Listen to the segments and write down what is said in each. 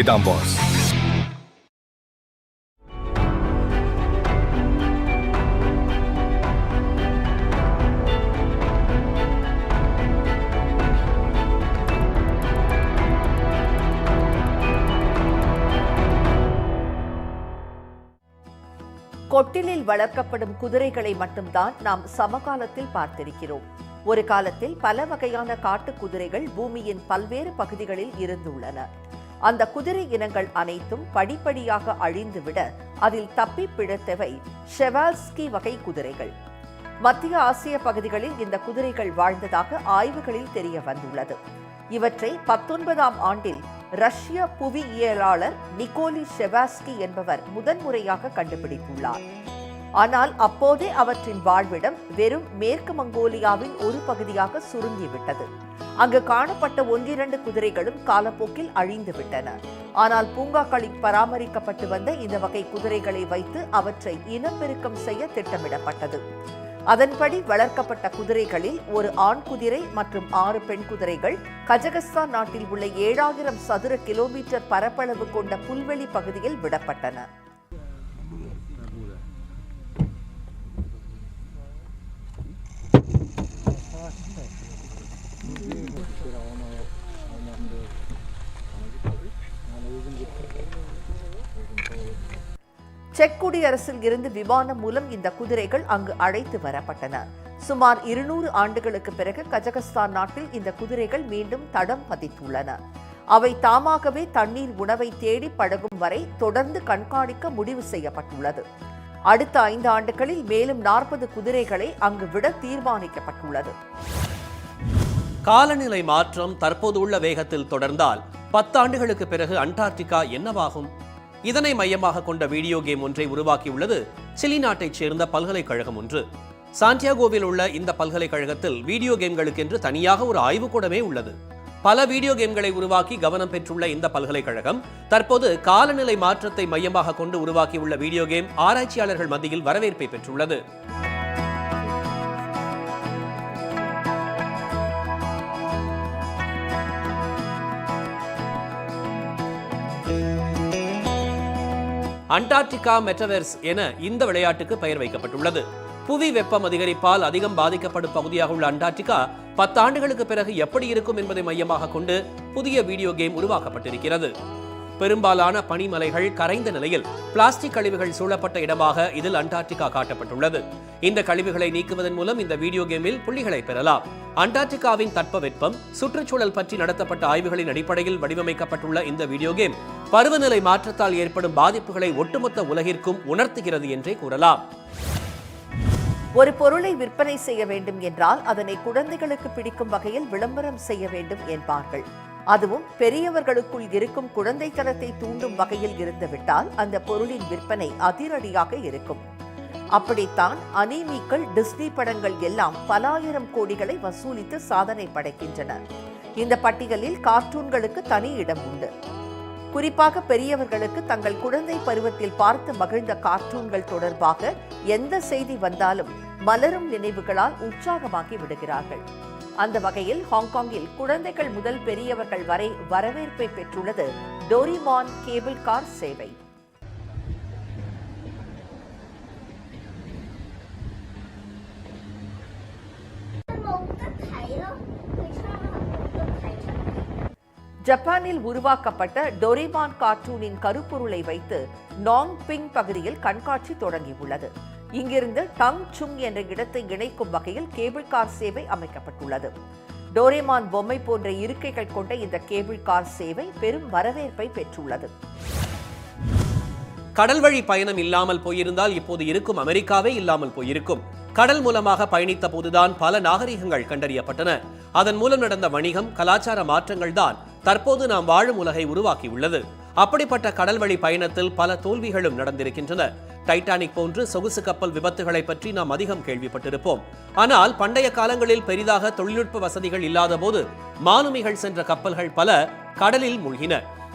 இதான் பாஸ் கொட்டிலில் வளர்க்கப்படும் குதிரைகளை மட்டும்தான் நாம் சமகாலத்தில் பார்த்திருக்கிறோம். ஒரு காலத்தில் பல வகையான காட்டு குதிரைகள் பூமியின் பல்வேறு பகுதிகளில் இருந்துள்ளன. அந்த குதிரை இனங்கள் அனைத்தும் படிப்படியாக அழிந்துவிட அதில் தப்பி பிழைத்தவை ஷெவால்ஸ்கி வகை குதிரைகள். மத்திய ஆசிய பகுதிகளில் இந்த குதிரைகள் வாழ்ந்ததாக ஆய்வுகளில் தெரிய வந்துள்ளது. இவற்றை பத்தொன்பதாம் ஆண்டில் ரஷ்ய புவியியலாளர் நிக்கோலி ஷெவாஸ்கி என்பவர் முதன்முறையாக கண்டுபிடித்துள்ளார். ஆனால் அப்போதே அவற்றின் வாழ்விடம் வெறும் மேற்கு மங்கோலியாவின் ஒரு பகுதியாக சுருங்கிவிட்டது. அங்கு காணப்பட்ட ஒன்றிரண்டு குதிரைகளும் காலப்போக்கில் அழிந்து விட்டன ஆனால் பூங்காக்களில் பராமரிக்கப்பட்டு வந்த இந்த வகை குதிரைகளை வைத்து அவற்றை இனப்பெருக்கம் செய்ய திட்டமிடப்பட்டது. அதன்படி வளர்க்கப்பட்ட குதிரைகளில் ஒரு ஆண் குதிரை மற்றும் ஆறு பெண் குதிரைகள் கஜகஸ்தான் நாட்டில் உள்ள ஏழாயிரம் சதுர கிலோமீட்டர் பரப்பளவு கொண்ட புல்வெளி பகுதியில் விடப்பட்டன. செக் குடியரசில் இருந்து விமானம் மூலம் இந்த குதிரைகள் அங்கு அழைத்து வரப்பட்டன. சுமார் இருநூறு ஆண்டுகளுக்கு பிறகு கஜகஸ்தான் நாட்டில் இந்த குதிரைகள் மீண்டும் தடம் பதித்துள்ளன. அவை தாமாகவே தண்ணீர் உணவை தேடி பழகும் வரை தொடர்ந்து கண்காணிக்க முடிவு செய்யப்பட்டுள்ளது. அடுத்த ஐந்து ஆண்டுகளில் மேலும் நாற்பது குதிரைகளை அங்கு விட தீர்மானிக்கப்பட்டுள்ளது. காலநிலை மாற்றம் தற்போது உள்ள வேகத்தில் தொடர்ந்தால் பத்தாண்டுகளுக்கு பிறகு அண்டார்டிகா என்னவாகும்? இதனை மையமாக கொண்ட வீடியோ கேம் ஒன்றை உருவாக்கியுள்ளது சிலி நாட்டைச் சேர்ந்த பல்கலைக்கழகம் ஒன்று. சாண்டியாகோவில் உள்ள இந்த பல்கலைக்கழகத்தில் வீடியோ கேம்களுக்கென்று தனியாக ஒரு ஆய்வுக்கூடமே உள்ளது. பல வீடியோ கேம்களை உருவாக்கி கவனம் பெற்றுள்ள இந்த பல்கலைக்கழகம் தற்போது காலநிலை மாற்றத்தை மையமாக கொண்டு உருவாக்கியுள்ள வீடியோ கேம் ஆராய்ச்சியாளர்கள் மத்தியில் வரவேற்பை பெற்றுள்ளது. அண்டார்டிகா மெட்டவெர்ஸ் என இந்த விளையாட்டுக்கு பெயர் வைக்கப்பட்டுள்ளது. புவி வெப்பம் அதிகரிப்பால் அதிகம் பாதிக்கப்படும் பகுதியாக உள்ள அண்டார்டிகா பத்தாண்டுகளுக்கு பிறகு எப்படி இருக்கும் என்பதை மையமாக கொண்டு புதிய வீடியோ கேம் உருவாக்கப்பட்டிருக்கிறது. பெரும்பாலான பனிமலைகள் கரைந்த நிலையில் பிளாஸ்டிக் கழிவுகள் சூழப்பட்ட இடமாக இதில் அண்டார்டிகா காட்டப்பட்டுள்ளது. இந்த கழிவுகளை நீக்குவதன் மூலம் இந்த வீடியோ கேமில் புள்ளிகளை பெறலாம். அண்டார்டிகாவின் தட்பவெப்பம் சுற்றுச்சூழல் பற்றி நடத்தப்பட்ட ஆய்வுகளின் அடிப்படையில் வடிவமைக்கப்பட்டுள்ள இந்த வீடியோ கேம் பருவநிலை மாற்றத்தால் ஏற்படும் பாதிப்புகளை ஒட்டுமொத்த உலகிற்கும் உணர்த்துகிறது என்றே கூறலாம். ஒரு பொருளை விற்பனை செய்ய வேண்டும் என்றால் அதனை குழந்தைகளுக்கு பிடிக்கும் வகையில் விளம்பரம் செய்ய வேண்டும் என்பார்கள். அதுவும் பெரியவர்களுக்குள் இருக்கும் குழந்தைத்தனத்தை தூண்டும் வகையில் இருந்துவிட்டால் அந்த பொருளின் விற்பனை அதிரடியாக இருக்கும். அப்படித்தான் அனீமிக்கள் டிஸ்னி படங்கள் எல்லாம் பலாயிரம் கோடிகளை வசூலித்து சாதனை படைக்கின்றன இந்த பட்டியலில் கார்ட்டூன்களுக்கு தனி இடம் உண்டு. குறிப்பாக பெரியவர்களுக்கு தங்கள் குழந்தை பருவத்தில் பார்த்து மகிழ்ந்த கார்ட்டூன்கள் தொடர்பாக எந்த செய்தி வந்தாலும் மலரும் நினைவுகளால் உற்சாகமாக்கி விடுகிறார்கள். அந்த வகையில் ஹாங்காங்கில் குழந்தைகள் முதல் பெரியவர்கள் வரை வரவேற்பை பெற்றுள்ளது டோரிமான் கேபிள் கார் சேவை. ஜப்பானில் உருவாக்கப்பட்ட டொரிமான் கார்ட்டூனின் கருப்பொருளை வைத்து நாங் பிங் பகுதியில் கண்காட்சி தொடங்கியுள்ளது. இங்கிருந்து டங் சுங் என்ற இடத்தை இணைக்கும் வகையில் கேபிள் கார் சேவை அமைக்கப்பட்டுள்ளது. டோரேமான் பொம்மை போன்ற இருக்கைகள் கொண்ட இந்த கேபிள் கார் சேவை பெரும் வரவேற்பை பெற்றுள்ளது. கடல் வழி பயணம் இல்லாமல் போயிருந்தால் இப்போது இருக்கும் அமெரிக்காவே இல்லாமல் போயிருக்கும். கடல் மூலமாக பயணித்த போதுதான் பல நாகரிகங்கள் கண்டறியப்பட்டன. அதன் மூலம் நடந்த வணிகம் கலாச்சார மாற்றங்கள் தான் தற்போது நாம் வாழும் உலகை உருவாக்கியுள்ளது. அப்படிப்பட்ட கடல் வழி பயணத்தில் பல தோல்விகளும் நடந்திருக்கின்றன. டைட்டானிக் போன்று சொகுசு கப்பல் விபத்துகளை பற்றி நாம் அதிகம் கேள்விப்பட்டிருப்போம். ஆனால் பண்டைய காலங்களில் பெரிதாக தொழில்நுட்ப வசதிகள் இல்லாத போது மாலுமிகள் சென்ற கப்பல்கள் பல கடலில் மூழ்கின.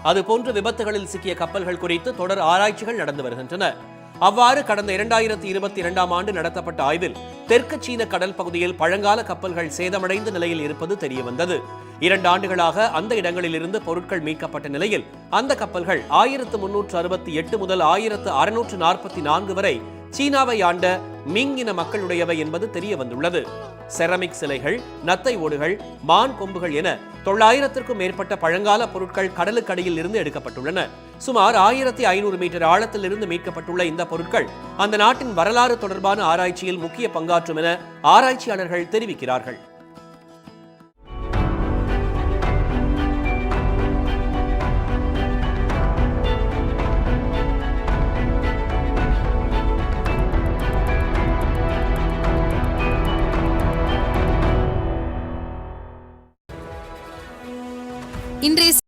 அதுபோன்று விபத்துகளில் சிக்கிய கப்பல்கள் குறித்து தொடர் ஆராய்ச்சிகள் நடந்து வருகின்றன. அவ்வாறு கடந்த இரண்டாயிரத்தி இருபத்தி இரண்டாம் ஆண்டு நடத்தப்பட்ட ஆய்வில் தெற்கு சீன கடல் பகுதியில் பழங்கால கப்பல்கள் சேதமடைந்த நிலையில் இருப்பது தெரியவந்தது. இரண்டு ஆண்டுகளாக அந்த இடங்களிலிருந்து பொருட்கள் மீட்கப்பட்ட நிலையில் அந்த கப்பல்கள் ஆயிரத்து முன்னூற்று அறுபத்தி எட்டு முதல் ஆயிரத்து அறுநூற்று நாற்பத்தி நான்கு வரை சீனாவை ஆண்ட மிங் இன மக்களுடையவை என்பது தெரிய வந்துள்ளது. செரமிக் சிலைகள் நத்தை ஓடுகள் மான் கொம்புகள் என தொள்ளாயிரத்திற்கும் மேற்பட்ட பழங்கால பொருட்கள் கடலுக்கடியில் இருந்து எடுக்கப்பட்டுள்ளன. சுமார் ஆயிரத்தி ஐநூறு மீட்டர் ஆழத்தில் இருந்து மீட்கப்பட்டுள்ள இந்த பொருட்கள் அந்த நாட்டின் வரலாறு தொடர்பான ஆராய்ச்சியில் முக்கிய பங்காற்றும் என ஆராய்ச்சியாளர்கள் தெரிவிக்கிறார்கள். இன்றைய